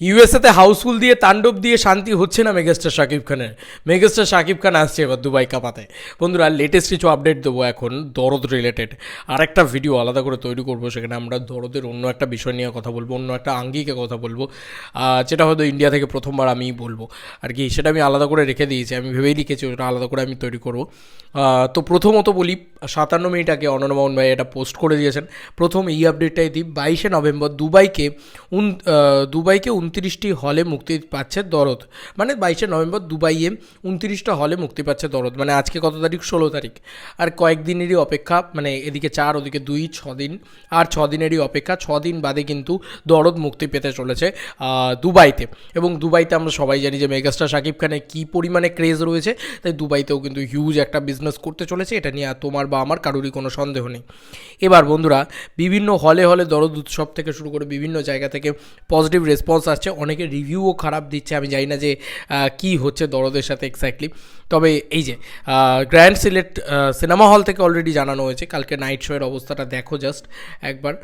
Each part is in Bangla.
ইউএসএতে হাউসফুল দিয়ে তাণ্ডব দিয়ে শান্তি হচ্ছে না মেগাস্টার শাকিব খানের। মেগাস্টার শাকিব খান আসছে এবার দুবাই কাপাতে। বন্ধুরা লেটেস্ট কিছু আপডেট দেবো এখন, দরদ রিলেটেড আর একটা ভিডিও আলাদা করে তৈরি করব, সেখানে আমরা দরদের অন্য একটা বিষয় নিয়ে কথা বলব, অন্য একটা আঙ্গিকে কথা বলব যেটা হয়তো ইন্ডিয়া থেকে প্রথমবার আমিই বলব। আর কি, সেটা আমি আলাদা করে রেখে দিয়েছি, আমি ভেবেই লিখেছি, ওটা আলাদা করে আমি তৈরি করব। তো প্রথমত বলি সাতান্ন মিনিট আগে অনন্য মোহন ভাই এটা পোস্ট করে দিয়েছেন। প্রথম এই আপডেটটাই দিই, বাইশে নভেম্বর দুবাইকে উন দুবাইকে উনত্রিশটি হলে মুক্তি পাচ্ছে দরদ। মানে বাইশে নভেম্বর দুবাইয়ে উনত্রিশটা হলে মুক্তি পাচ্ছে দরদ। মানে আজকে কত তারিখ? ষোলো তারিখ। আর কয়েকদিনেরই অপেক্ষা মানে এদিকে চার, ওদিকে দুই, ছ দিন। আর ছ দিনেরই অপেক্ষা, ছ দিন বাদে কিন্তু দরদ মুক্তি পেতে চলেছে দুবাইতে। এবং দুবাইতে আমরা সবাই জানি যে মেগাস্টার শাকিব খানের কী পরিমাণে ক্রেজ রয়েছে, তাই দুবাইতেও কিন্তু হিউজ একটা বিজনেস করতে চলেছে। এটা নিয়ে তোমার বা আমার কারোরই কোনো সন্দেহ নেই। এবার বন্ধুরা, বিভিন্ন হলে হলে দরদ উৎসব থেকে শুরু করে বিভিন্ন জায়গা থেকে পজিটিভ রেসপন্স আসছে। অনেকে রিভিউও খারাপ দিচ্ছে। আমি জানি না যে কী হচ্ছে দরদের সাথে এক্স্যাক্টলি তবে এই যে গ্র্যান্ড সিলেক্ট সিনেমা হল থেকে অলরেডি জানানো হয়েছে। কালকে নাইট শোয়ের অবস্থাটা দেখো জাস্ট একবার।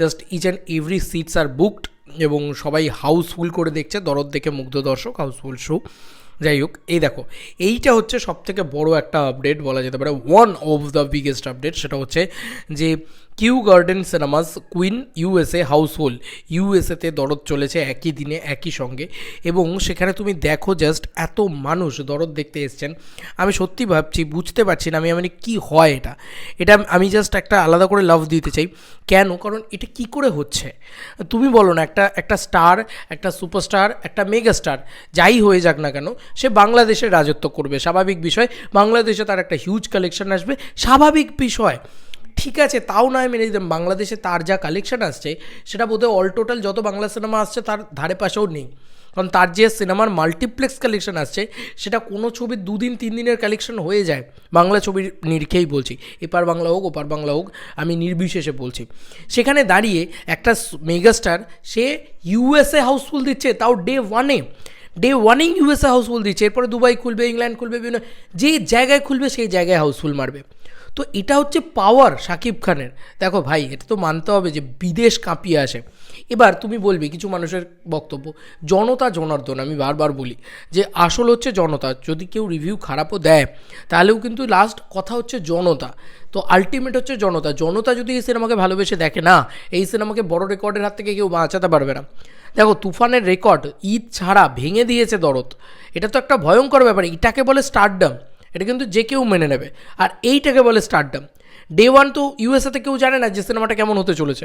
Just each and every seats are booked এবং সবাই হাউসফুল করে দেখছে। দরদ দেখে মুগ্ধ দর্শক হাউসফুল শো যাই হোক, এই দেখো, এইটা হচ্ছে সব থেকে বড় একটা আপডেট বলা যেতে পারে one of the biggest update সেটা হচ্ছে যে Q garden cinemas queen USA housefull ইউএসএতে Dorod চলেছে একই দিনে, একই সঙ্গে। এবং সেখানে তুমি দেখো জাস্ট এত মানুষ দরদ দেখতে এসছেন। আমি সত্যি ভাবছি, বুঝতে পারছি না আমি মানে কি হয় এটা। এটা আমি জাস্ট একটা আলাদা করে লাভ দিতে চাই। কেন? কারণ এটা কি করে হচ্ছে? তুমি বলো না, একটা একটা স্টার একটা সুপারস্টার একটা মেগা স্টার যাই হয়ে যাক না কেন, সে বাংলাদেশে রাজত্ব করবে। স্বাভাবিক বিষয়, বাংলাদেশে তার একটা হিউজ কালেকশন আসবে। স্বাভাবিক বিষয়। ঠিক আছে, তাও নয় মেনে দিতাম বাংলাদেশে তার যা কালেকশন আসছে, সেটা বোধহয় অল টোটাল যত বাংলা সিনেমা আসছে, তার ধারে পাশেও নেই। কারণ তার যে সিনেমার মাল্টিপ্লেক্স কালেকশন আসছে, সেটা কোনো ছবির দুদিন, তিন দিনের কালেকশন হয়ে যায়। বাংলা ছবির নিরিখেই বলছি। এপার বাংলা হোক, ওপার বাংলা হোক, আমি নির্বিশেষে বলছি। সেখানে দাঁড়িয়ে একটা মেগাস্টার সে ইউএসএ হাউসফুল দিচ্ছে, তাও ডে ওয়ানে ডে ওয়ানেই ইউএসএ হাউসফুল দিচ্ছে এরপরে দুবাই খুলবে ইংল্যান্ড খুলবে, বিভিন্ন যে জায়গায় খুলবে, সেই জায়গায় হাউসফুল মারবে। তো এটা হচ্ছে পাওয়ার শাকিব খানের। দেখো ভাই, এটা তো মানতে হবে যে বিদেশ কাঁপিয়ে আসে। এবার তুমি বলবে, কিছু মানুষের বক্তব্য, জনতা জনার্দন, আমি বারবার বলি, যে আসল হচ্ছে জনতা, যদি কেউ রিভিউ খারাপও দেয়, তাহলেও কিন্তু লাস্ট কথা হচ্ছে জনতা। তো আলটিমেট হচ্ছে জনতা। জনতা যদি এই সিনেমাকে ভালোবেসে দেখে, না, এই সিনেমাকে বড় রেকর্ডের হাত থেকে কেউ বাঁচাতে পারবে না। দেখো, তুফানের রেকর্ড ঈদ ছাড়া ভেঙে দিয়েছে দরদ। এটা তো একটা ভয়ঙ্কর ব্যাপার। এটাকে বলে স্টারডাম এটা কিন্তু যে কেউ মেনে নেবে। আর এইটাকে বলে স্টারডাম ডে ওয়ান তো ইউএসএতে কেউ জানে না যে সিনেমাটা কেমন হতে চলেছে।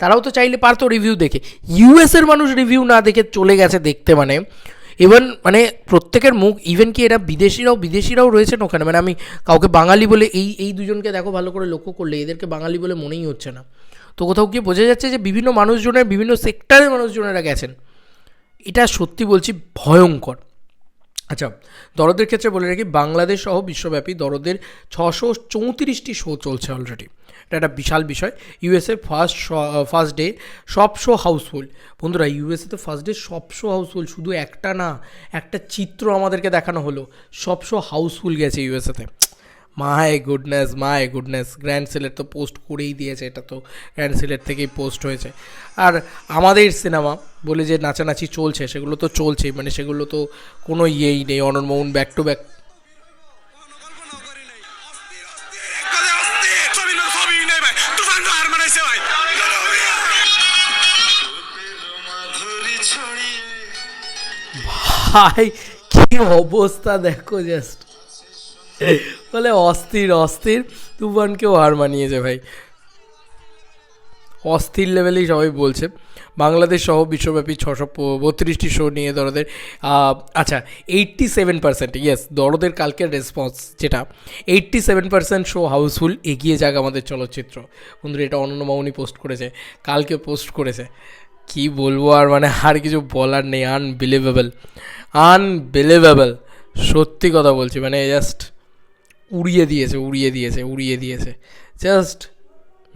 তারাও তো চাইলে পারতো রিভিউ দেখে। ইউএসের মানুষ রিভিউ না দেখে চলে গেছে দেখতে মানে। ইভেন মানে প্রত্যেকের মুখ ইভেন কি এরা বিদেশিরাও বিদেশিরাও রয়েছেন ওখানে? মানে আমি কাউকে বাঙালি বলে এই এই দুজনকে দেখো ভালো করে লক্ষ্য করলে, এদেরকে বাঙালি বলে মনেই হচ্ছে না। তো কোথাও গিয়ে বোঝা যাচ্ছে যে বিভিন্ন মানুষজনের, বিভিন্ন সেক্টরের মানুষজনেরা গেছেন। এটা সত্যি বলছি ভয়ঙ্কর। আচ্ছা দরদের ক্ষেত্রে বলে রাখি, বাংলাদেশ সহ বিশ্বব্যাপী দরদের ছশো চৌত্রিশটি শো চলছে অলরেডি এটা একটা বিশাল বিষয়। ইউএসএ ফার্স্ট ফার্স্ট ডে সব শো হাউসফুল বন্ধুরা ইউএসএতে ফার্স্ট ডে সব শো হাউসফুল শুধু একটা না, একটা চিত্র আমাদেরকে দেখানো হলো। সব শো হাউসফুল গেছে ইউএসএতে my goodness my goodness. Grand সেলের তো পোস্ট করেই দিয়েছে, এটা তো গ্র্যান্ড সেলের থেকেই পোস্ট হয়েছে। আর আমাদের সিনেমা বলে যে নাচানাচি চলছে, সেগুলো তো চলছেই মানে সেগুলো তো কোনো ইয়েই নেই। অনর্মোহন ব্যাক টু ব্যাক ভাই, কি অবস্থা দেখো জাস্ট বলে, অস্থির অস্থির। তুফানকেও হার মানিয়েছে ভাই। অস্থির লেভেলেই সবাই বলছে। বাংলাদেশ সহ বিশ্বব্যাপী ছশো বত্রিশটি শো নিয়ে দরদের আচ্ছা এইট্টি সেভেন পার্সেন্ট ইয়েস দরদের কালকের রেসপন্স যেটা eighty seven percent show housefull এগিয়ে যাক আমাদের চলচ্চিত্র। বন্ধুরা, এটা অনন্য মামনি পোস্ট করেছে, কালকে পোস্ট করেছে। কি বলব আর মানে আর কিছু বলার নেই আনবিলিভেবল আনবিলিভেবল সত্যি কথা বলছি মানে জাস্ট উড়িয়ে দিয়েছে উড়িয়ে দিয়েছে উড়িয়ে দিয়েছে। জাস্ট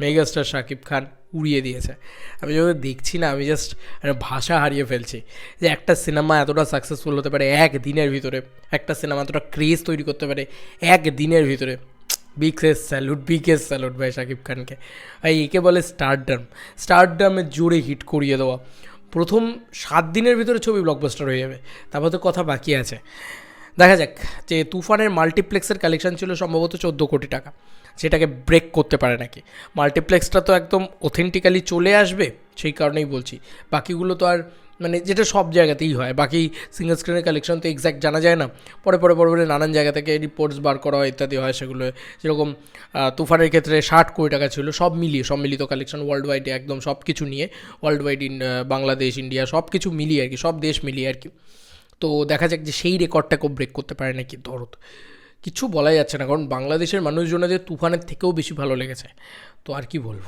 মেগাস্টার শাকিব খান উড়িয়ে দিয়েছে। আমি যখন দেখছি না, আমি জাস্ট ভাষা হারিয়ে ফেলছি যে একটা সিনেমা এতটা সাকসেসফুল হতে পারে এক দিনের ভিতরে, একটা সিনেমা এতটা ক্রেজ তৈরি করতে পারে এক দিনের ভিতরে। বিগ স্যালুট বিগ এস স্যালুট ভাই শাকিব খানকে ভাই, একে বলে স্টারডাম স্টারডামের জোরে হিট করিয়ে দেওয়া। প্রথম সাত দিনের ভিতরে ছবি ব্লকবাস্টার হয়ে যাবে। তারপর তো কথা বাকি আছে। দেখা যাক, যে তুফানের মাল্টিপ্লেক্সের কালেকশন ছিল সম্ভবত চোদ্দ কোটি টাকা। সেটাকে ব্রেক করতে পারে নাকি? মাল্টিপ্লেক্সটা তো একদম অথেন্টিক্যালি চলে আসবে, সেই কারণেই বলছি। বাকিগুলো তো আর মানে যেটা সব জায়গাতেই হয়, বাকি সিঙ্গল স্ক্রিনের কালেকশন তো এক্স্যাক্ট জানা যায় না। পরে পরে পরে পরে নানান জায়গা থেকে রিপোর্টস বার করা হয়, ইত্যাদি হয়, সেগুলো যেরকম তুফানের ক্ষেত্রে ষাট কোটি টাকা ছিল, সব মিলিয়ে সম্মিলিত কালেকশন ওয়ার্ল্ড ওয়াইড একদম সব কিছু নিয়ে ওয়ার্ল্ড ওয়াইড বাংলাদেশ ইন্ডিয়া সব কিছু মিলিয়ে আর কি, সব দেশ মিলিয়ে আর কি। তো দেখা যাক যে সেই রেকর্ডটাকেও ব্রেক করতে পারে নাকি। দরদ কিছু বলা যাচ্ছে না, কারণ বাংলাদেশের মানুষজনদের তুফানের থেকেও বেশি ভালো লেগেছে। তো আর কি বলব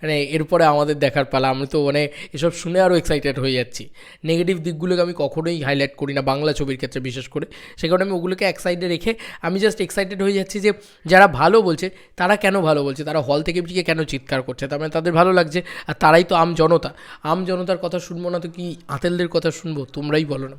মানে এরপরে আমাদের দেখার পালা, আমি তো মানে এসব শুনে আরও এক্সাইটেড হয়ে যাচ্ছি। নেগেটিভ দিকগুলোকে আমি কখনোই হাইলাইট করি না বাংলা ছবির ক্ষেত্রে বিশেষ করে। সে কারণে আমি ওগুলোকে এক সাইডে রেখে আমি জাস্ট এক্সাইটেড হয়ে যাচ্ছি যে যারা ভালো বলছে, তারা কেন ভালো বলছে? তারা হল থেকে গিয়ে কেন চিৎকার করছে? তার মানে তাদের ভালো লাগছে, আর তারাই তো আম জনতা। আম জনতার কথা শুনব না তো কি আতেলদের কথা শুনব? তোমরাই বলো না।